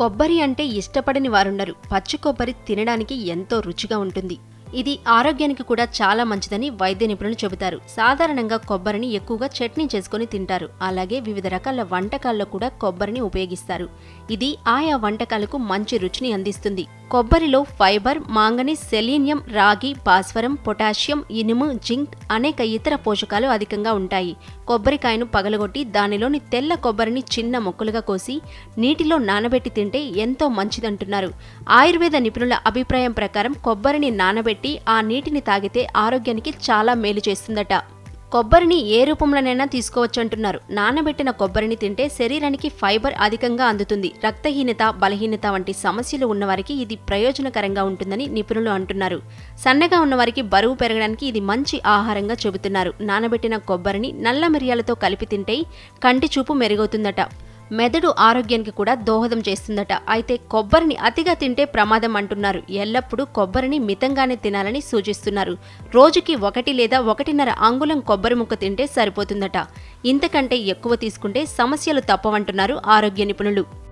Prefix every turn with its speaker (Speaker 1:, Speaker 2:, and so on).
Speaker 1: కొబ్బరి అంటే ఇష్టపడని వారుండరు పచ్చి కొబ్బరి తినడానికి ఎంతో రుచిగా ఉంటుంది. ఇది ఆరోగ్యానికి కూడా చాలా మంచిదని వైద్య నిపుణులు చెబుతారు. సాధారణంగా కొబ్బరిని ఎక్కువగా చట్నీ చేసుకొని తింటారు. అలాగే వివిధ రకాల వంటకాల్లో కూడా కొబ్బరిని ఉపయోగిస్తారు. ఇది ఆయా వంటకాలకు మంచి రుచిని అందిస్తుంది. కొబ్బరిలో ఫైబర్ మాంగనీస్ సెలీనియం రాగి భాస్వరం పొటాషియం ఇనుము జింక్ అనేక ఇతర పోషకాలు అధికంగా ఉంటాయి. కొబ్బరికాయను పగలగొట్టి దానిలోని తెల్ల కొబ్బరిని చిన్న ముక్కలుగా కోసి నీటిలో నానబెట్టి తింటే ఎంతో మంచిదంటున్నారు. ఆయుర్వేద నిపుణుల అభిప్రాయం ప్రకారం కొబ్బరిని నానబెట్టి ఆ నీటిని తాగితే ఆరోగ్యానికి చాలా మేలు చేస్తుందట. కొబ్బరిని ఏ రూపంలోనైనా తీసుకోవచ్చు అంటున్నారు నానబెట్టిన కొబ్బరిని తింటే శరీరానికి ఫైబర్ అధికంగా అందుతుంది. రక్తహీనత బలహీనత వంటి సమస్యలు ఉన్నవారికి ఇది ప్రయోజనకరంగా ఉంటుందని నిపుణులు అంటున్నారు. సన్నగా ఉన్నవారికి బరువు పెరగడానికి ఇది మంచి ఆహారంగా చెబుతున్నారు. నానబెట్టిన కొబ్బరిని నల్ల మిరియాలతో కలిపి తింటే కంటి చూపు మెరుగవుతుందట. మెదడు ఆరోగ్యానికి కూడా దోహదం చేస్తుందట. అయితే కొబ్బరిని అతిగా తింటే ప్రమాదం అంటున్నారు. ఎల్లప్పుడూ కొబ్బరిని మితంగానే తినాలని సూచిస్తున్నారు. రోజుకి ఒకటి లేదా ఒకటిన్నర అంగుళం కొబ్బరి ముక్క తింటే సరిపోతుందట. ఇంతకంటే ఎక్కువ తీసుకుంటే సమస్యలు తప్పవంటున్నారు ఆరోగ్య నిపుణులు.